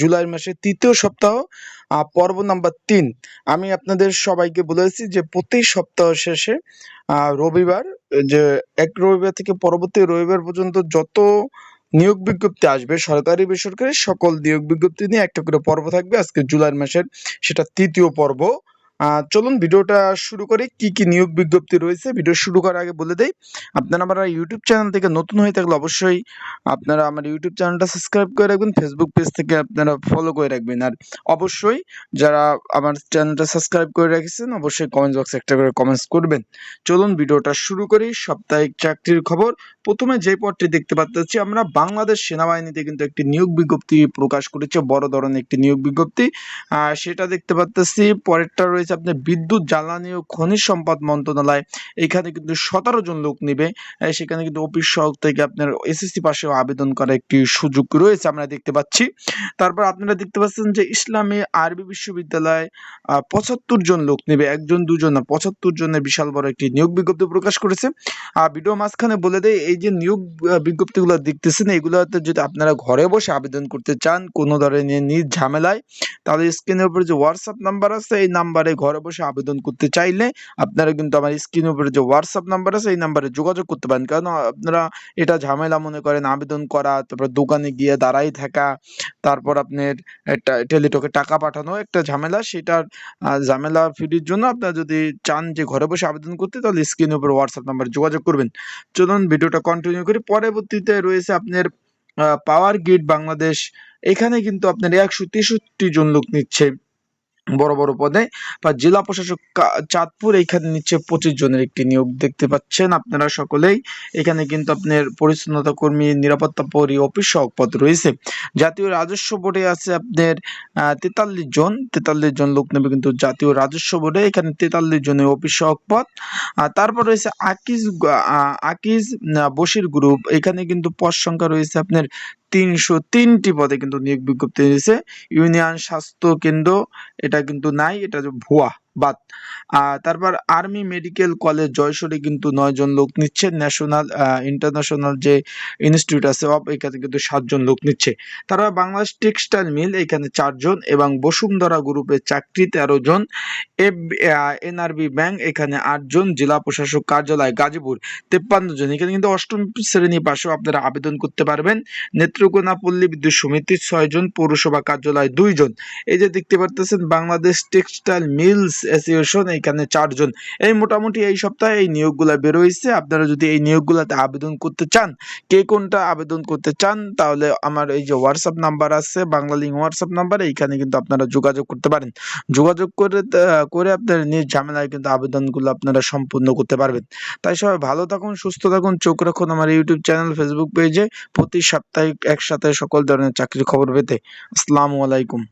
জুলাই মাসের তৃতীয় সপ্তাহ পর্ব নাম্বার তিন। আমি আপনাদের সবাইকে বলেছি যে প্রতি সপ্তাহ শেষে রবিবার, যে এক রবিবার থেকে পরবর্তী রবিবার পর্যন্ত যত নিয়োগ বিজ্ঞপ্তি আসবে, সরকারি বেসরকারি সকল নিয়োগ বিজ্ঞপ্তি নিয়ে একটা করে পর্ব থাকবে আজকে জুলাই মাসের, সেটা তৃতীয় পর্ব। চলুন ভিডিওটা শুরু করি। কি কি নিয়োগ বিজ্ঞপ্তি রয়েছে? ভিডিও শুরু করার আগে বলে দেই, আপনারা আমার ইউটিউব চ্যানেল থেকে নতুন হয়ে থাকলে অবশ্যই আপনারা আমার ইউটিউব চ্যানেলটা সাবস্ক্রাইব করে রাখবেন ফেসবুক পেজ থেকে আপনারা ফলো করে রাখবেন। আর অবশ্যই যারা আমার চ্যানেলটা সাবস্ক্রাইব করে রেখেছেন, অবশ্যই কমেন্ট বক্সে একটা করে কমেন্টস করবেন। চলুন ভিডিওটা শুরু করি, সাপ্তাহিক চাকরির খবর। প্রথমে যে পদটি দেখতে পাচ্ছি আমরা, বাংলাদেশ সেনাবাহিনীতে কিন্তু একটি নিয়োগ বিজ্ঞপ্তি প্রকাশ করেছে, বড় ধরনের একটি নিয়োগ বিজ্ঞপ্তি। সেটা দেখতে পাচ্ছি, পরেরটা রয়েছে আপনার বিদ্যুৎ, জ্বালানি ও খনিজ সম্পদ মন্ত্রণালয়। এখানে কিন্তু সতেরো জন লোক নিবে। সেখানে কিন্তু অফিস সহক থেকে আপনার এসএসসি পাশেও আবেদন করার একটি সুযোগ রয়েছে আমরা দেখতে পাচ্ছি। তারপর আপনারা দেখতে পাচ্ছেন যে ইসলামী আরবি বিশ্ববিদ্যালয় পঁচাত্তর জন লোক নেবে। একজন, দুজন না, পঁচাত্তর জনের বিশাল বড় একটি নিয়োগ বিজ্ঞপ্তি প্রকাশ করেছে। আর ভিডিও মাঝখানে বলে দেয় এই যে নিয়োগ বিজ্ঞপ্তিগুলো দেখতেছেন, এগুলোতে যদি আপনারা ঘরে বসে আবেদন করতে চান কোনো ধরনের নিজ ঝামেলায়, তাহলে স্ক্রিনের উপরে যে হোয়াটসঅ্যাপ নাম্বার আছে, এই নাম্বারে ঘরে বসে আবেদন করতে চাইলে আপনারা কিন্তু আমার স্ক্রিনের উপরে যে হোয়াটসঅ্যাপ নাম্বার আছে এই নাম্বারে যোগাযোগ করতে পারেন। কারণ আপনারা এটা ঝামেলা মনে করেন আবেদন করা, তারপর দোকানে গিয়ে দাঁড়াই থাকা, তারপর আপনার টেলিটকে টাকা পাঠানো একটা ঝামেলা, সেটার ঝামেলা ফ্রির জন্য আপনারা যদি চান যে ঘরে বসে আবেদন করতে, তাহলে স্ক্রিনের উপর হোয়াটসঅ্যাপ নাম্বারে যোগাযোগ করবেন। চলুন ভিডিওটা কন্টিনিউ করি। পরবর্তীতে রয়েছে আপনার পাওয়ার গ্রিড বাংলাদেশ এখানে কিন্তু আপনার একশো তেষট্টি জন লোক নিচ্ছে। বড় বড় পদে বা জেলা প্রশাসক চাঁদপুর এখানে নিচ্ছে পঁচিশ জনের একটি নিয়োগ দেখতে পাচ্ছেন। আপনারা সকলেই এখানে কিন্তু আপনার পরিচ্ছন্নতা কর্মী, নিরাপত্তা পরি অফিস সহক পদ রয়েছে। জাতীয় রাজস্ব বোর্ডে আছে আপনার তেতাল্লিশ জন। তেতাল্লিশ জন লোক নেবে কিন্তু জাতীয় রাজস্ব বোর্ডে। এখানে তেতাল্লিশ জনের অফিস সহক পদ। তারপর রয়েছে আকিজ আকিজ বশির গ্রুপ। এখানে কিন্তু পদ সংখ্যা রয়েছে আপনার তিনশো তিনটি পদে কিন্তু নিয়োগ বিজ্ঞপ্তি দিয়েছে ইউনিয়ন স্বাস্থ্য কেন্দ্র, এটা কিন্তু নাই এটা যে ভুয়া। বাদ। তারপর আর্মি মেডিকেল কলেজ জয়সরে কিন্তু নয় জন লোক নিচ্ছে। ন্যাশনাল ইন্টারন্যাশনাল যে ইনস্টিটিউট আছে এখানে কিন্তু সাতজন লোক নিচ্ছে। তারপর বাংলাদেশ টেক্সটাইল মিল, এখানে চারজন এবং বসুন্ধরা গ্রুপের চাকরি তেরো জন। এনআরবি ব্যাংক, এখানে আটজন জেলা প্রশাসক কার্যালয় গাজীপুর, তেপ্পান্ন জন। এখানে কিন্তু অষ্টম শ্রেণি পাশেও আপনারা আবেদন করতে পারবেন। নেত্রকোনা পল্লী বিদ্যুৎ সমিতির ছয়জন পৌরসভা কার্যালয় দুইজন এই যে দেখতে পারতেছেন, বাংলাদেশ টেক্সটাইল মিলস অ্যাসোসিয়েশন এখানে চারজন। এই মোটামুটি এই সপ্তাহে এই নিয়োগগুলা বেরোইছে। আপনারা যদি এই নিয়োগগুলাতে আবেদন করতে চান, কে কোনটা আবেদন করতে চান, তাহলে আমার এই যে হোয়াটসঅ্যাপ নাম্বার আছে, বাংলা লিঙ্ক হোয়াটসঅ্যাপ নাম্বার এইখানে কিন্তু আপনারা যোগাযোগ করতে পারেন। যোগাযোগ করে করে আপনার নিজ ঝামেলায় কিন্তু আবেদনগুলো আপনারা সম্পূর্ণ করতে পারবেন। তাই সবাই ভালো থাকুন, সুস্থ থাকুন, চোখ রাখুন আমার ইউটিউব চ্যানেল ফেসবুক পেজে প্রতি সাপ্তাহিক একসাথে সকল ধরনের চাকরির খবর পেতে। আসসালামু আলাইকুম।